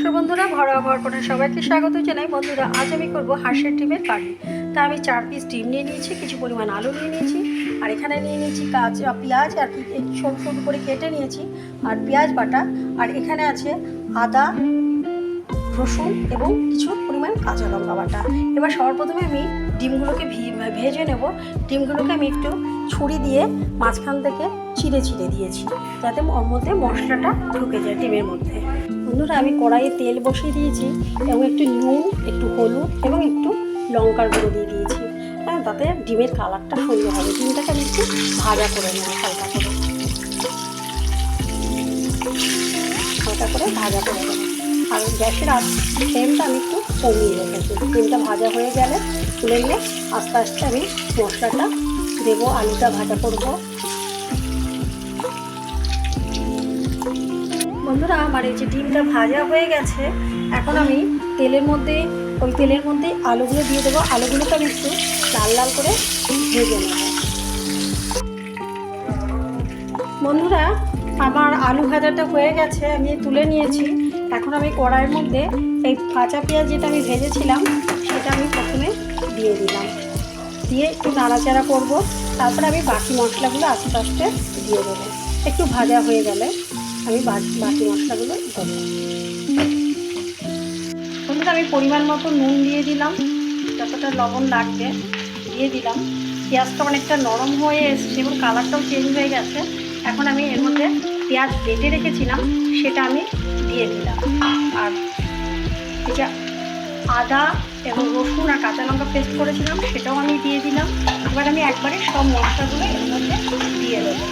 নমস্কার বন্ধুরা ঘর করে সবাইকে স্বাগত জানাই। বন্ধুরা, আজ আমি করব হাঁসের ডিমের কারি। তা আমি চার পিস ডিম নিয়ে নিয়েছি, কিছু পরিমাণ আলু নিয়ে নিয়েছি, আর এখানে নিয়ে নিয়েছি কাঁচা পেঁয়াজ, আর কি ছোটো ছোটো করে কেটে নিয়েছি, আর পেঁয়াজ বাটা। আর এখানে আছে আদা, রসুন এবং কিছু পরিমাণ কাঁচা লঙ্কা বাটা। এবার সবার প্রথমে আমি ডিমগুলোকে ভেজে নেব। ডিমগুলোকে আমি একটু ছুরি দিয়ে মাঝখান থেকে চিড়ে চিড়ে দিয়েছি, যাতে ওর মধ্যে মশলাটা ঢুকে যায় ডিমের মধ্যে। বন্ধুরা, আমি কড়াইয়ে তেল বসিয়ে দিয়েছি এবং একটু নুন, একটু হলুদ এবং একটু লঙ্কার গুঁড়ো দিয়ে দিয়েছি। হ্যাঁ তাতে ডিমের কালারটা সুন্দর হবে। ডিমটাকে আমি একটু ভাজা করে নেব হালকা করে। হালকা করে ভাজা করে দেবো আর গ্যাসের ফ্লেমটা আমি একটু কমিয়ে রেখেছি। ডিমটা ভাজা হয়ে গেলে তুলে নিয়ে আস্তে আস্তে আমি মশলাটা দেবো, আলুটা ভাজা করব। বন্ধুরা, আমার এই যে ডিমটা ভাজা হয়ে গেছে, এখন আমি তেলের মধ্যে, ওই তেলের মধ্যে আলুগুলো দিয়ে দেবো। আলুগুলোকে আমি একটু লাল লাল করে ভেজে নেব। বন্ধুরা, আমার আলু ভাজাটা হয়ে গেছে, আমি তুলে নিয়েছি। এখন আমি কড়াইয়ের মধ্যে এই কাঁচা পেঁয়াজ যেটা আমি ভেজেছিলাম, সেটা আমি প্রথমে দিয়ে দিলাম। দিয়ে একটু নাড়াচাড়া করব। তারপরে আমি বাকি মশলাগুলো আস্তে আস্তে দিয়ে দেবো। একটু ভাজা হয়ে গেলে। আমি বাকি মশলাগুলো দেবো। বন্ধুরা, আমি পরিমাণ মতো নুন দিয়ে দিলাম। যতটা লবণ লাগবে দিয়ে দিলাম। পেঁয়াজটা অনেকটা নরম হয়ে এসছে এবং কালারটাও চেঞ্জ হয়ে গেছে। এখন আমি এর মধ্যে পেঁয়াজ বেটে রেখেছিলাম, সেটা আমি দিয়ে দিলাম। আর যে আদা এবং রসুন আর কাঁচা লঙ্কা পেস্ট করেছিলাম, সেটাও আমি দিয়ে দিলাম। এবার আমি একবারে সব মশলাগুলো এর মধ্যে দিয়ে দেবো।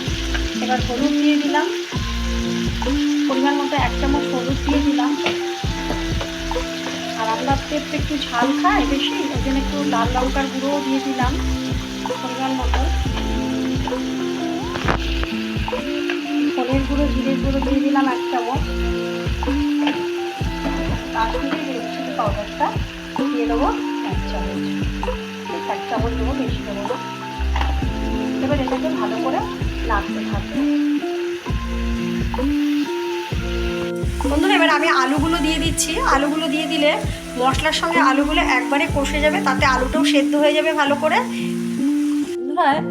এবার হলুদ দিয়ে দিলাম। পরিমাণ মতো এক চামচ হলুদ দিয়ে দিলাম। আর আমরা তো একটু ঝাল খাই বেশি, ওই জন্য একটু লাল লঙ্কার গুঁড়োও দিয়ে দিলাম পরিমাণ মতো। ধনের গুঁড়ো জিরের গুঁড়ো দিয়ে দিলাম এক চামচ। পাউডারটা দিয়ে দেবো এক চামচ। এক চামচ দেবো, বেশি দেবো এবার এটাকে ভালো করে নাড়তে থাকবে। এবার আমি আলুগুলো দিয়ে দিচ্ছি। আলুগুলো দিয়ে দিলে মশলার সঙ্গে আলুগুলো একবারে কষে যাবে, তাতে আলুটাও সেদ্ধ হয়ে যাবে ভালো করে।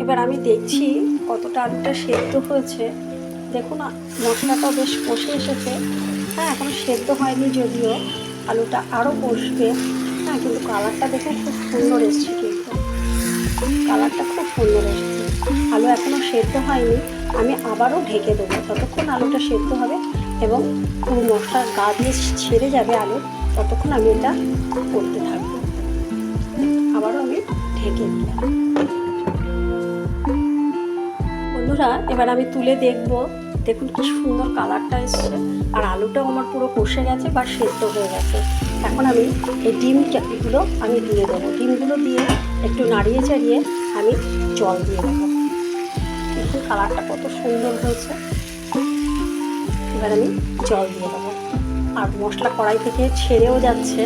এবার আমি দেখছি কতটা আলুটা সেদ্ধ হয়েছে। দেখুন, মশলাটাও বেশ কষে এসেছে। হ্যাঁ এখনও সেদ্ধ হয়নি যদিও। আলুটা আরও কষবে। হ্যাঁ কিন্তু কালারটা দেখুন খুব সুন্দর এসছে কিন্তু। কালারটা খুব সুন্দর এসেছে। আলু এখনও সেদ্ধ হয়নি। আমি আবারও ঢেকে দেবো। ততক্ষণ আলুটা সেদ্ধ হবে এবং পুরো মশলার গা দিয়ে ছেড়ে যাবে আলু, ততক্ষণ আমি এটা করতে থাকব। আবারও আমি ঢেকে দিলাম বন্ধুরা, এবার আমি তুলে দেখব। দেখুন কি সুন্দর কালারটা এসছে। আর আলুটাও আমার পুরো কষে গেছে বা সেদ্ধ হয়ে গেছে। এখন আমি এই ডিমগুলো আমি দিয়ে দেবো। ডিমগুলো দিয়ে একটু নাড়িয়ে চাড়িয়ে আমি জল দিয়ে দেবো। কালারটা কত সুন্দর হয়েছে। এবার আমি জল দিয়ে দেবো। আর মশলা কড়াই থেকে ছেড়েও যাচ্ছে।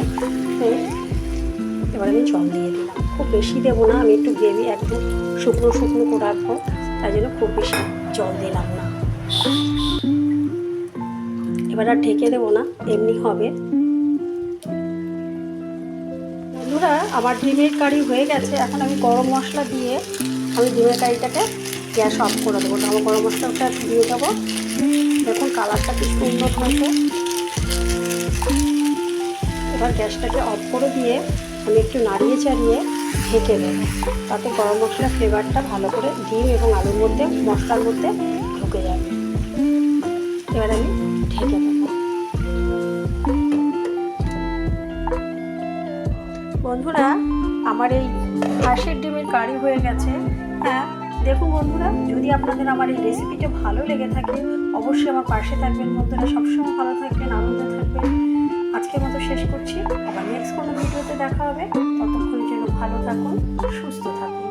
এবার আমি জল দিয়ে দিলাম খুব বেশি দেবো না, আমি একটু গ্রেভি একদম শুকনো শুকনো করে রাখব। তাই জন্য খুব বেশি জল দিলাম না। এবার আর ঢেকে দেবো না, এমনি হবে। বন্ধুরা, আমার ডিমের কারি হয়ে গেছে। এখন আমি গরম মশলা দিয়ে আমি ডিমের কারিটাকে গ্যাস অফ করে দেবো। আমার গরম মশলাটা দিয়ে দেবো। দেখুন কালারটা কি সুন্দর হয়েছে। এবার গ্যাসটাকে অফ করে দিয়ে আমি একটু নাড়িয়ে চাড়িয়ে ঢেকে দেবো তাতে গরম মশলার ফ্লেভারটা ভালো করে ডিম এবং আলুর মধ্যে, মশলার মধ্যে ঢুকে যাবে। এবার আমি ঢেকে বন্ধুরা, আমার এই হাঁসের ডিমের কারি হয়ে গেছে। হ্যাঁ দেখুন বন্ধুরা, যদি আপনাদের আমার এই রেসিপিটা ভালো লেগে থাকে, অবশ্যই আমার পাশে থাকবেন বন্ধুরা। সবসময় ভালো থাকবেন, আনন্দ থাকবেন। আজকের মতো শেষ করছি। আবার নেক্সট কোনো ভিডিওতে দেখা হবে। ততক্ষণের জন্য ভালো থাকুন, সুস্থ থাকুন।